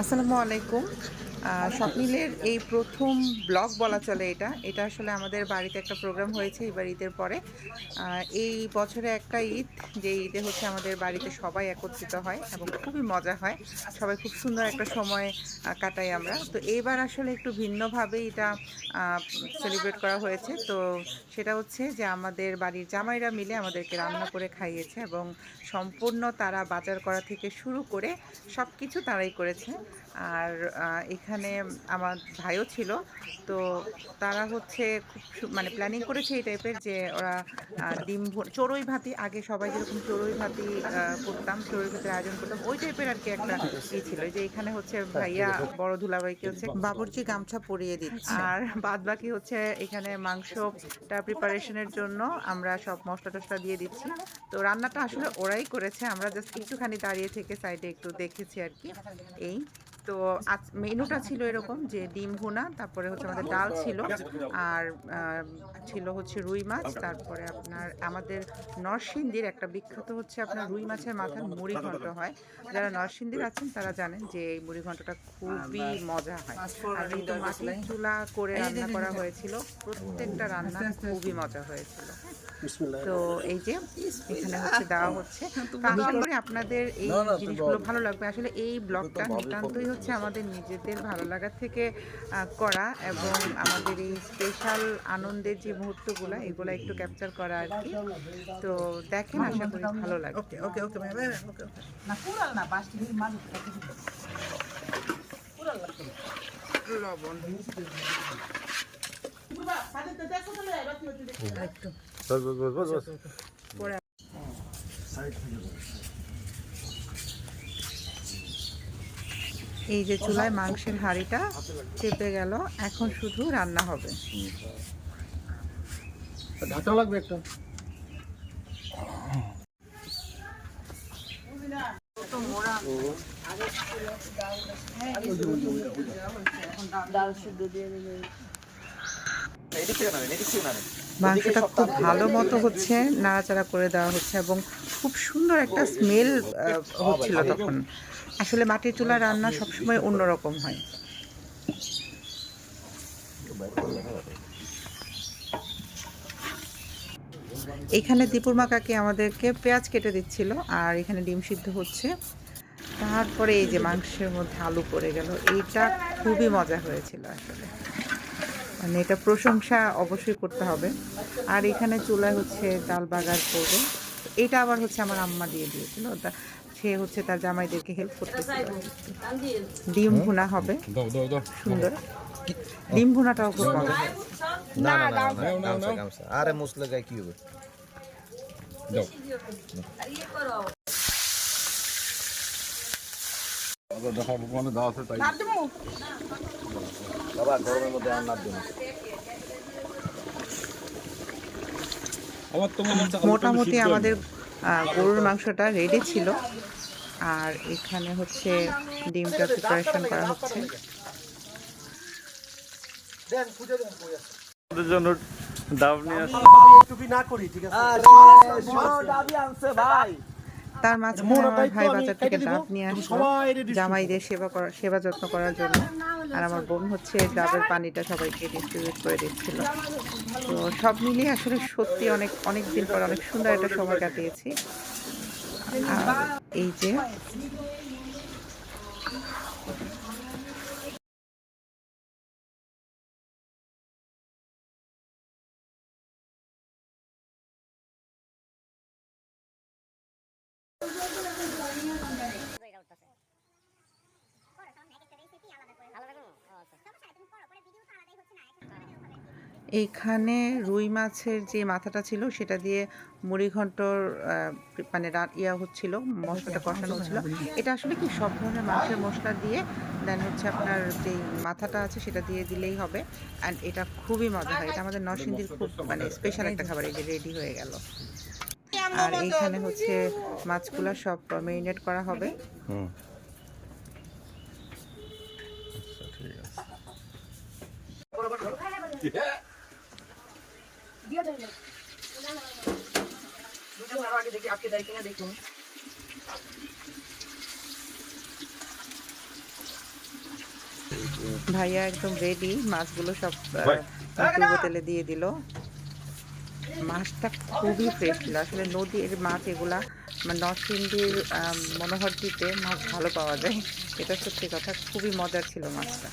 আসসালামু আলাইকুম। স্বপ্নিলের এই প্রথম ব্লগ বলা চলে এটা। এটা আসলে আমাদের বাড়িতে একটা প্রোগ্রাম হয়েছে এবার ঈদের পরে। এই বছরে একটা ঈদ যে ঈদে হচ্ছে আমাদের বাড়িতে সবাই একত্রিত হয় এবং খুবই মজা হয়। সবাই খুব সুন্দর একটা সময় কাটাই আমরা। তো এইবার আসলে একটু ভিন্নভাবে এটা সেলিব্রেট করা হয়েছে। তো সেটা হচ্ছে যে আমাদের বাড়ির জামাইরা মিলে আমাদেরকে রান্না করে খাইয়েছে এবং সম্পূর্ণ তারা বাজার করা থেকে শুরু করে সব কিছু তারাই করেছে। আর আহ, এখানে আমার ভাইও ছিল। তো তারা হচ্ছে খুব মানে প্ল্যানিং করেছে এই টাইপের যে ওরা ডিম চড়ুই ভাতি আগে সবাই যেরকম চড়ুই ভাতি করতাম চড়ুই ভাতির আয়োজন করতাম ওই টাইপের আর কি একটা ই ছিল। যে এখানে হচ্ছে ভাইয়া বড় দুলাভাইকে হচ্ছে বাবুর্চি গামছা পরিয়ে দিচ্ছে। আর বাদ বাকি হচ্ছে এখানে মাংসটা প্রিপারেশনের জন্য আমরা সব মশলা টশলা দিয়ে দিচ্ছি। তো রান্নাটা আসলে ওরাই করেছে আমরা জাস্ট একটুখানি দাঁড়িয়ে থেকে সাইডে একটু দেখেছি আর কি এই। তো মেনুটা ছিল এরকম যে ডিম ভুনা, তারপরে হচ্ছে আমাদের ডাল ছিল, আর ছিল হচ্ছে রুই মাছ, তারপরে আপনার আমাদের নরসিংদীর একটা বিখ্যাত হচ্ছে আপনার রুই মাছের মাথার মুড়ি ঘন্ট হয়। যারা নরসিংদীর আছেন তারা জানেন যে এই মুড়ি ঘন্টটা খুবই মজা হয়। আর মাটির চুলা করে রান্না করা হয়েছিল, প্রত্যেকটা রান্না খুবই মজা হয়েছিল। তো এই যে এখানে হচ্ছে দেওয়া হচ্ছে। তো আশা করি আপনাদের এই জিনিসগুলো ভালো লাগবে। আসলে এই ব্লগটা নিতান্তই হচ্ছে আমাদের নিজেদের ভালো লাগার থেকে করা এবং আমাদের এই স্পেশাল আনন্দের যে মুহূর্তগুলো এগুলো একটু ক্যাপচার করা আর কি। তো দেখেন আশা করি ভালো লাগবে। ওকে ওকে ওকে ভাই ভাই ওকে ওকে। না কুড়াল না লবণ। বস বস বস বস এই যে চুলায় মাংসের হাঁড়িটা চেপে গেল এখন শুধু রান্না হবে ঢাকা লাগবে একটা ডাল সিদ্ধ দিয়ে দেবে মাংসটা খুব ভালো মতো হচ্ছে, নাড়াচাড়া করে দেওয়া হচ্ছে এবং খুব সুন্দর একটা স্মেল হচ্ছিল তখন। আসলে মাটির চুলা রান্না সবসময় অন্যরকম হয়। এখানে দীপুর মা কাকি আমাদেরকে পেঁয়াজ কেটে দিচ্ছিল, আর এখানে ডিম সিদ্ধ হচ্ছে। তারপরে এই যে মাংসের মধ্যে আলু পড়ে গেল, এইটা খুবই মজা হয়েছিল আসলে। মানে এটা প্রশংসা অবশ্যই করতে হবে। আর এখানে চুলায় হচ্ছে ডাল বাগার করবে। এটা আবার হচ্ছে আমার আম্মা দিয়ে দিয়েছিল। ওটা সে হচ্ছে তার জামাইদেরকে হেল্প করতেছিল ডিম ভুনা হবে। দাও দাও দাও। সুন্দর। ডিম ভুনাটাও খুব ভালো না না আরে মুসলে গায়ে কি হবে দাও দেখা মানে দাও আছে তাই। বাবা গরমের মধ্যে আর নাদ দিন আমার তো মনে হচ্ছে মোটামুটি আমাদের গরুর মাংসটা রেডি ছিল। আর এখানে হচ্ছে ডিমটা প্রিপারেশন করা হচ্ছে। জন্য ডাব নিয়ে আসছে না করি ঠিক আছে? তার মাঝখানে আমার ভাই বাজার থেকে ডাব নিয়ে আসলো জামাইদের সেবা করা সেবা যত্ন করার জন্য। আর আমার বোন হচ্ছে ডাবের পানিটা সবাইকে ডিস্ট্রিবিউট করে দিচ্ছিল। তো সব মিলিয়ে আসলে সত্যি অনেক অনেক দিন পর অনেক সুন্দর একটা সময় কাটিয়েছি। আর এই যে এইখানে রুই মাছের যে মাথাটা ছিল, সেটা দিয়ে মুড়ি ঘন্টর মানে ইয়া হচ্ছিল, মশলাটা কষানো হচ্ছিল। এটা আসলে কি সব ধরনের মাছের মশলা দিয়ে? দেন হচ্ছে আপনার যে মাথাটা আছে, সেটা দিয়ে দিলেই হবে। অ্যান্ড এটা খুবই মজা হয়। এটা আমাদের নরসিংদীর খুব মানে স্পেশাল একটা খাবার, এই যে রেডি হয়ে গেল। আর এইখানে হচ্ছে মাছগুলো সব মেরিনেট করা হবে। হুম আচ্ছা ঠিক আছে আগে দেখি আটকে দেয় কিনা দেখুন ভাইয়া একদম রেডি মাছগুলো সব ডুবো তেলে দিয়ে দিল। মাছটা খুবই ফ্রেশ ছিল। আসলে নদীর মাছ এগুলা মানে নরসিংদীর আম, মনোহরটিতে মাছ ভালো পাওয়া যায়। এটা সত্যি কথা খুবই মজার ছিল মাছটা।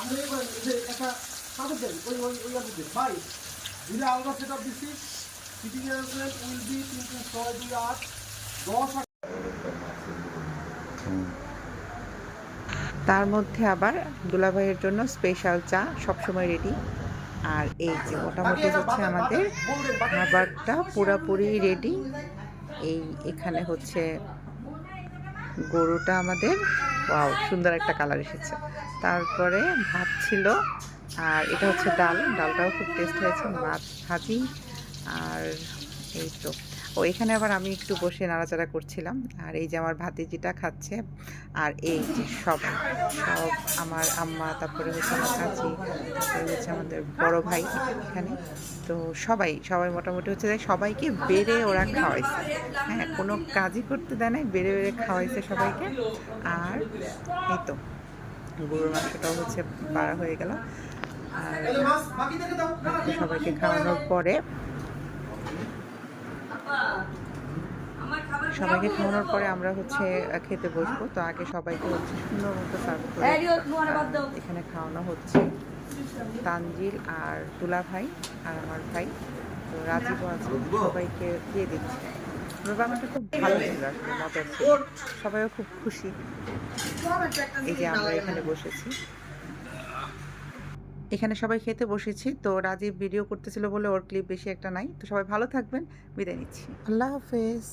আমি এবার এই যে একটা কাগজ দেন ওই ওই ওই আপনি দেন ভাই দিলে আলাদা সেট আপ দিচ্ছি সিটিং অ্যারেঞ্জমেন্ট উইল বি তিন তিন ছয় দুই আট দশ তার মধ্যে আবার দুলাভাইয়ের জন্য স্পেশাল চা সবসময় রেডি আর এই যে মোটামুটি হচ্ছে আমাদের খাবারটা পুরাপুরি রেডি এই এখানে হচ্ছে গরুটা আমাদের, ওয়াও, সুন্দর একটা কালার এসেছে। তারপরে ভাত ছিল, আর এটা হচ্ছে ডাল। ডালটাও খুব টেস্ট হয়েছে মাছ ভাজি, আর এই তো। ও এখানে আবার আমি একটু বসে নাড়াচাড়া করছিলাম। আর এই যে আমার ভাতিজিটা খাচ্ছে, আর এই যে সব সব আমার আম্মা, তারপরে হচ্ছে আমার চাচি, তারপরে হচ্ছে আমাদের বড় ভাই এখানে। তো সবাই সবাই মোটামুটি হচ্ছে যে সবাইকে বেড়ে ওরা খাওয়াইছে। হ্যাঁ কোনো কাজই করতে দেয় নাই, বেড়ে বেড়ে খাওয়াইছে সবাইকে। আর এই তো, গরুর মাংসটাও হচ্ছে বাড়া হয়ে গেল। আর সবাইকে খাওয়ানোর পরে সবাইকে খাওয়ানোর পরে আমরা হচ্ছে খেতে বসবো তো আগে সবাইকে হচ্ছে সুন্দর মতো সার্ভ করে এখানে খাওয়ানো হচ্ছে তানজিল আর তুলা ভাই আর আমার ভাই। তো রাজীবও আছে সবাইকে দিয়ে দিচ্ছে। প্রোগ্রামটা খুব ভালো ছিল আসলে মজার ছিল। সবাইও খুব খুশি। এই যে আমরা এখানে বসেছি। এখানে সবাই খেতে বসেছি। তো রাজীব ভিডিও করতেছিল বলে ওর ক্লিপ বেশি একটা নাই। তো সবাই ভালো থাকবেন। বিদায় নিচ্ছি। আল্লাহ হাফেজ।